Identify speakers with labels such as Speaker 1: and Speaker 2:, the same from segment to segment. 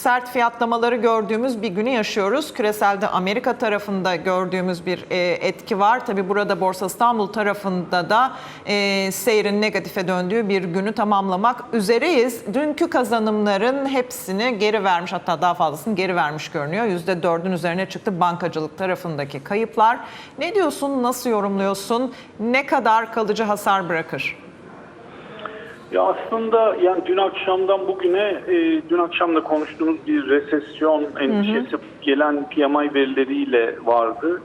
Speaker 1: sert fiyatlamaları gördüğümüz bir günü yaşıyoruz. Küreselde Amerika tarafında gördüğümüz bir e, etki var. Tabii burada Borsa İstanbul tarafında da e, seyrin negatife döndüğü bir günü tamamlamak üzereyiz. Dünkü kazanımların hepsini geri vermiş hatta daha fazlasını geri vermiş görünüyor. %4'ün üzerine çıktı bankacılık tarafındaki kayıplar. Ne diyorsun, nasıl yorumluyorsun, ne kadar kalıcı hasar bırakır?
Speaker 2: Ya aslında yani dün akşamdan bugüne e, dün akşam da konuştuğumuz bir resesyon endişesi gelen PMI verileriyle vardı.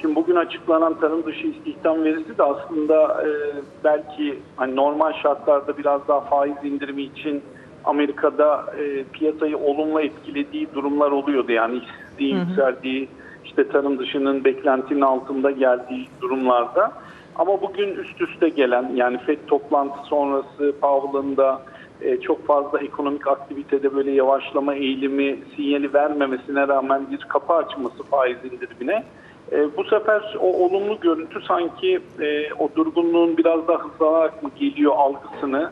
Speaker 2: Şimdi bugün açıklanan tarım dışı istihdam verisi de aslında e, belki hani normal şartlarda biraz daha faiz indirimi için Amerika'da e, piyasayı olumlu etkilediği durumlar oluyordu. Yani işsizliğin yükseldiği, işte tarım dışının beklentinin altında geldiği durumlarda. Ama bugün üst üste gelen yani FED toplantısı sonrası Powell'ın da e, çok fazla ekonomik aktivitede böyle yavaşlama eğilimi sinyali vermemesine rağmen bir kapı açması faiz indirimine. E, bu sefer o olumlu görüntü sanki e, o durgunluğun biraz daha hızlanarak mı geliyor algısını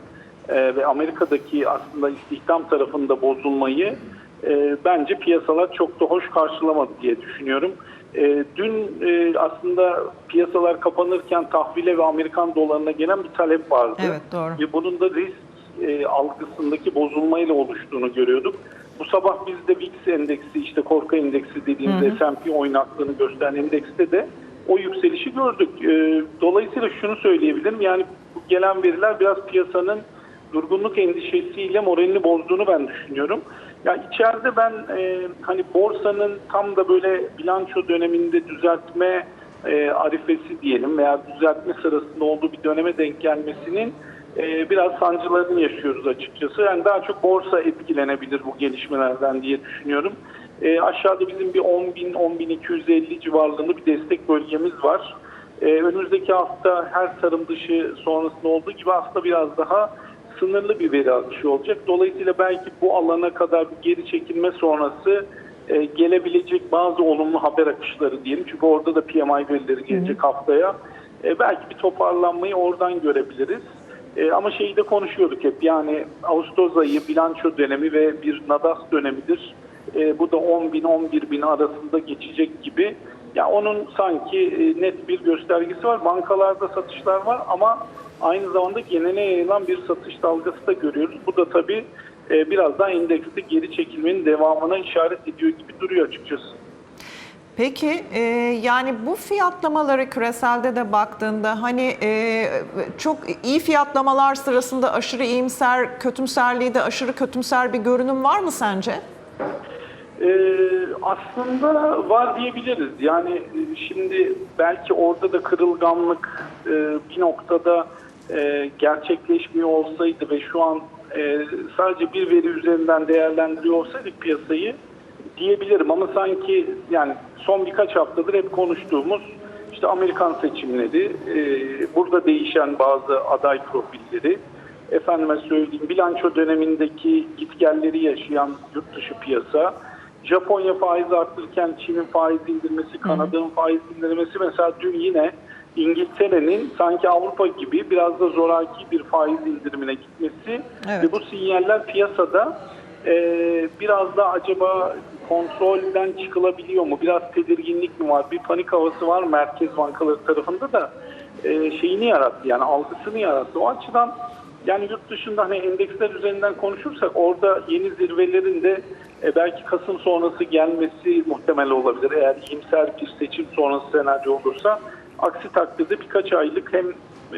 Speaker 2: e, ve Amerika'daki aslında istihdam tarafında bozulmayı e, bence piyasalar çok da hoş karşılamadı diye düşünüyorum. E, dün e, aslında piyasalar kapanırken tahvile ve Amerikan dolarına gelen bir talep vardı.
Speaker 1: Evet, doğru.
Speaker 2: Ve bunun da risk e, algısındaki bozulmayla oluştuğunu görüyorduk. Bu sabah biz de VIX endeksi işte korku endeksi dediğimiz S&P oynaklığını gösteren endekste de o yükselişi gördük. E, dolayısıyla şunu söyleyebilirim yani gelen veriler biraz piyasanın durgunluk endişesiyle moralini bozduğunu ben düşünüyorum. Ya içeride ben e, hani borsanın tam da böyle bilanço döneminde düzeltme e, arifesi diyelim veya düzeltme sırasında olduğu bir döneme denk gelmesinin e, biraz sancılarını yaşıyoruz açıkçası. Yani daha çok borsa etkilenebilir bu gelişmelerden diye düşünüyorum. E, aşağıda bizim bir 10.000-10.250 civarlarında bir destek bölgemiz var. E, önümüzdeki hafta her tarım dışı sonrasında olduğu gibi aslında biraz daha sınırlı bir veri akışı olacak. Dolayısıyla belki bu alana kadar bir geri çekilme sonrası e, gelebilecek bazı olumlu haber akışları diyelim. Çünkü orada da PMI verileri gelecek haftaya. E, belki bir toparlanmayı oradan görebiliriz. E, ama şeyi de konuşuyorduk hep yani Ağustos ayı bilanço dönemi ve bir nadas dönemidir. E, bu da 10 bin 11 bin arasında geçecek gibi. Ya onun sanki e, net bir göstergesi var. Bankalarda satışlar var ama aynı zamanda genele yayılan bir satış dalgası da görüyoruz. Bu da tabii e, biraz daha endekste geri çekilmenin devamına işaret ediyor gibi duruyor açıkçası.
Speaker 1: Peki e, yani bu fiyatlamaları küreselde de baktığında hani e, çok iyi fiyatlamalar sırasında aşırı iyimser, kötümserliği de aşırı kötümser bir görünüm var mı sence?
Speaker 2: Ee, aslında var diyebiliriz. Yani e, şimdi belki orada da kırılganlık e, bir noktada e, gerçekleşmiyor olsaydı ve şu an e, sadece bir veri üzerinden değerlendiriyor olsaydık piyasayı diyebilirim. Ama sanki yani son birkaç haftadır hep konuştuğumuz işte Amerikan seçimleri, e, burada değişen bazı aday profilleri, efendime söyleyeyim bilanço dönemindeki gitgelleri yaşayan yurt dışı piyasa, Japonya faiz arttırırken Çin'in faiz indirmesi, Kanada'nın faiz indirmesi mesela dün yine İngiltere'nin sanki Avrupa gibi biraz da zoraki bir faiz indirimine gitmesi
Speaker 1: Evet.
Speaker 2: ve bu sinyaller piyasada e, biraz da acaba kontrolden çıkılabiliyor mu? Biraz tedirginlik mi var? Bir panik havası var merkez bankaları tarafında da e, şeyini yarattı yani algısını yarattı. O açıdan yani yurt dışında hani endeksler üzerinden konuşursak orada yeni zirvelerin de e, belki Kasım sonrası gelmesi muhtemel olabilir. Eğer iyimser bir seçim sonrası senaryo olursa aksi takdirde birkaç aylık hem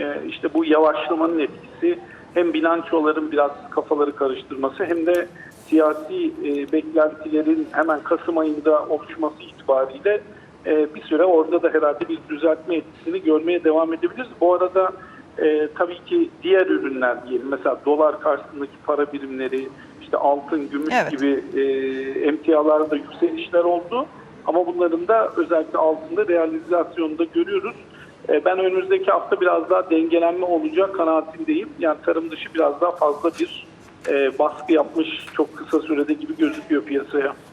Speaker 2: e, işte bu yavaşlamanın etkisi hem bilançoların biraz kafaları karıştırması hem de siyasi e, beklentilerin hemen Kasım ayında oluşması itibariyle e, bir süre orada da herhalde bir düzeltme etkisini görmeye devam edebiliriz. Bu arada e, tabii ki diğer ürünler diyelim mesela dolar karşısındaki para birimleri işte altın, gümüş
Speaker 1: Evet.
Speaker 2: gibi e, emtialarda yükselişler oldu. Ama bunların da özellikle altında realizasyonda görüyoruz. E, ben önümüzdeki hafta biraz daha dengelenme olacak kanaatindeyim. Yani tarım dışı biraz daha fazla bir e, baskı yapmış çok kısa sürede gibi gözüküyor piyasaya.